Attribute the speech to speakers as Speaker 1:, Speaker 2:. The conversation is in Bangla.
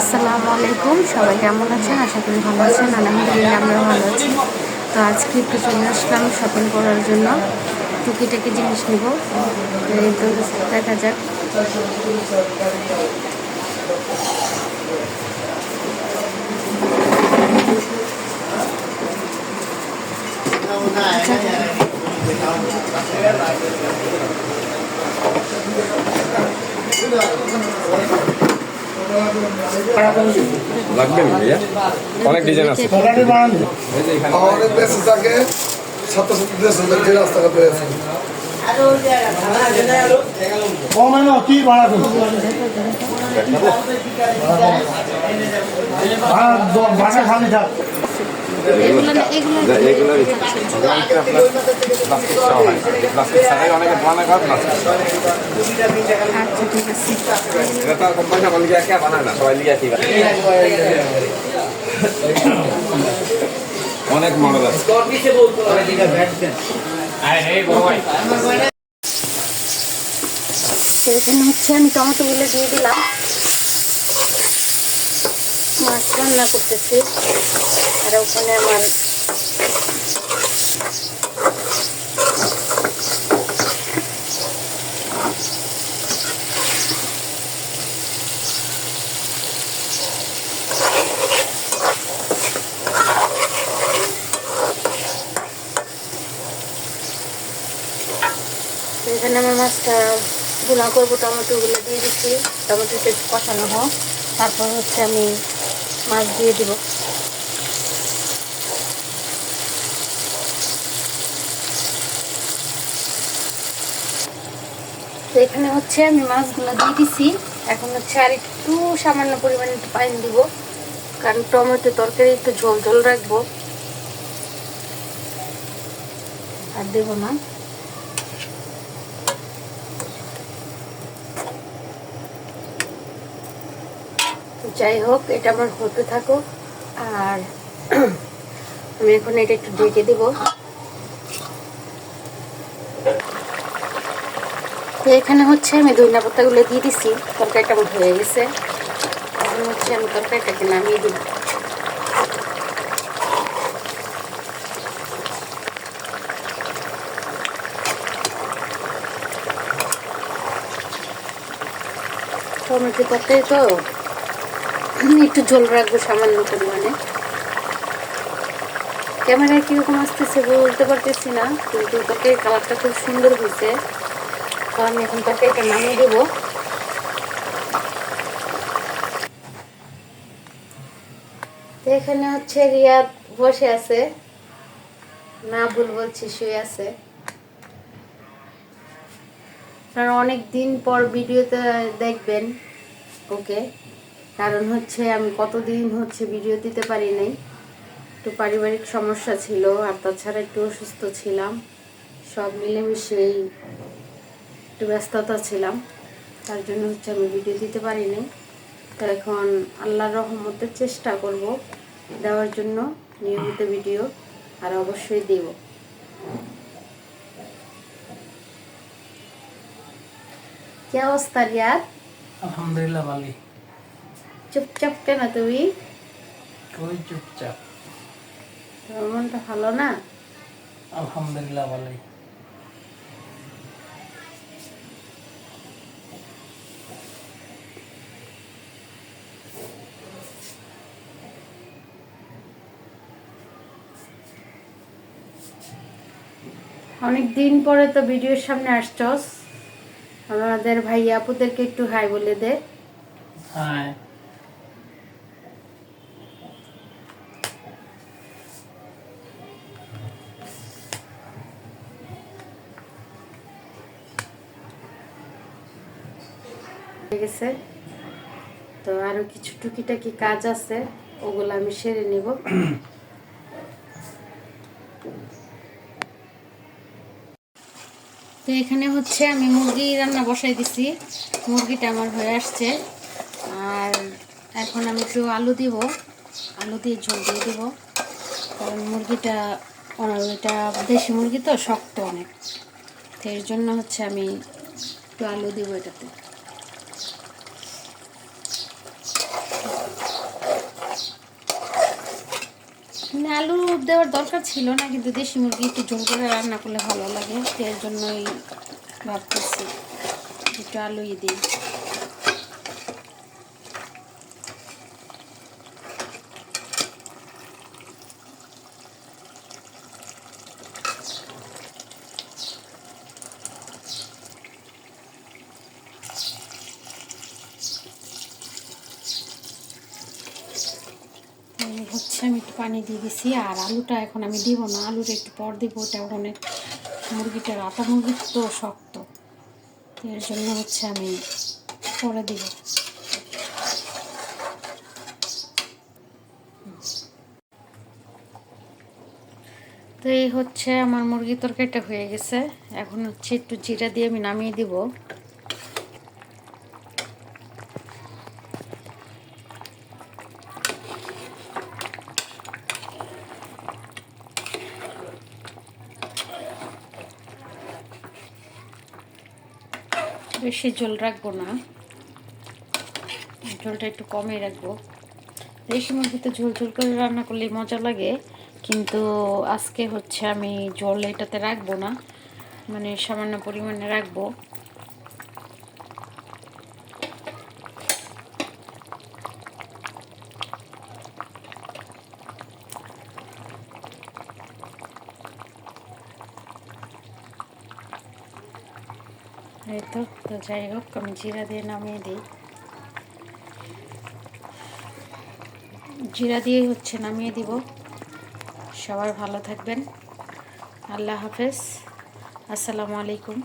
Speaker 1: আসসালামু আলাইকুম। সবাই কেমন আছেন? আশা করি ভালো আছেন। আলহামদুলিল্লাহ আমরাও ভালো আছি। তো আজকে একটু চলে আসলাম শপিং করার জন্য। টুকিটাকি জিনিস নিব। তো দেখা যাক।
Speaker 2: লাগবে না ভাইয়া? অনেক ডিজাইন আছে।
Speaker 3: অনেক বেশি থাকে ছাত্রছাত্রীদের
Speaker 4: ভাড়া করছ দ- ভাড়া খালি থাক।
Speaker 2: অনেকে
Speaker 1: আচ্ছা
Speaker 2: মডেল আছে।
Speaker 1: তো এখানে হচ্ছে আমি টমেটোগুলো দিয়ে দিলাম। মাছ রান্না করতেছি। আর ওখানে আমার এখানে আমার মাছটা গুঁড়া করব, টমেটোগুলো দিয়ে দিচ্ছি। টমেটোটা কষানো হোক। তারপর হচ্ছে আমি মাছ দিয়ে দিব। এখানে হচ্ছে আমি মাছগুলো দিয়ে দিছি। এখন হচ্ছে আর একটু সামান্য পরিমাণে একটু পানি দিব। কারণ টমেটো তরকারি একটু ঝোল ঝোল রাখব। আর দেবো না। যাই হোক, এটা আমার হতে থাকুক আর আমি এখন এটা একটু ঢেকে দেবো। তো এখানে হচ্ছে আমি ধনিয়া পাতাগুলো দিয়ে দিছি। তরকারিটা আমার হয়ে গেছে। এখন হচ্ছে আমি তরকারিটাকে নামিয়ে দিব। টমেটো তরকারি তো? একটু ঝোল রাখব সামান্য পরিমাণে। ক্যামেরায় কীরকম আসতেছে বলতে পারতেছি না, কিন্তু তরকারির কালারটা খুব সুন্দর হয়েছে। তো আমি এখন তরকারিটা নামিয়ে দেবো। এখানে হচ্ছে রিয়াদ বসে আছে। না ভুল বলছি, শুয়ে আছে। আপনারা অনেক দিন পর ভিডিওতে দেখবেন ওকে। কারণ হচ্ছে আমি কতদিন হচ্ছে ভিডিও দিতে পারি নাই। একটু পারিবারিক সমস্যা ছিল আর তাছাড়া একটু অসুস্থ ছিলাম। সব মিলেমিশেই একটু ব্যস্ততা ছিলাম। তার জন্য হচ্ছে আমি ভিডিও দিতে পারি নাই। তো এখন আল্লাহর রহমতের চেষ্টা করব দেওয়ার জন্য নিয়মিত ভিডিও আর অবশ্যই দেব। কি অবস্থা রিয়াদ?
Speaker 4: আলহামদুলিল্লাহ ভালো
Speaker 1: চুপচাপ কেন তুমি?
Speaker 4: ওই চুপচাপ?
Speaker 1: তোমার মনটা ভালো না?
Speaker 4: আলহামদুলিল্লাহ ভালোই।
Speaker 1: অনেক দিন পরে তো ভিডিওর সামনে আসছস। আমাদের ভাই আপুদেরকে একটু হাই বলে দে।
Speaker 4: হ্যাঁ
Speaker 1: হয়ে গেছে। তো আরও কিছু টুকিটাকি কাজ আছে, ওগুলো আমি সেরে নেব। তো এখানে হচ্ছে আমি মুরগি রান্না বসাই দিছি। মুরগিটা আমার হয়ে আসছে। আর এখন আমি একটু আলু দিব। আলু দিয়ে ঝোল দিয়ে দেবো। কারণ মুরগিটা ওইটা দেশি মুরগি তো, শক্ত অনেক। তো এর জন্য হচ্ছে আমি একটু আলু দিব এটাতে। আলু দেওয়ার দরকার ছিল না, কিন্তু দেশি মুরগি একটু জোর করে রান্না করলে ভালো লাগে সেই জন্যই ভাবতেছি একটু আলুই দিই এই হচ্ছে আমি একটু পানি দিয়ে দিছি। আর আলুটা এখন আমি দিব না আলুটা একটু পর দিব, ওটা অনেক মুরগিটার আটা মুরগি তো শক্ত। এর জন্য হচ্ছে আমি পরে দিব। তো এই হচ্ছে আমার মুরগি তরকারিটা হয়ে গেছে। এখন হচ্ছে একটু জিরা দিয়ে আমি নামিয়ে দিব। বেশি জল রাখব না। ঝোলটা একটু কমই রাখব। দেশি মুরগিতে ঝোল ঝোল করে রান্না করলে মজা লাগে, কিন্তু আজকে হচ্ছে আমি জল এটাতে রাখব না। মানে সামান্য পরিমাণে রাখব। এই তো তো যাই হোক, আমি জিরা দিয়ে নামিয়ে দিই। জিরা দিয়ে হচ্ছে নামিয়ে দিব। সবার ভালো থাকবেন। আল্লাহ হাফেজ। আসসালামু আলাইকুম।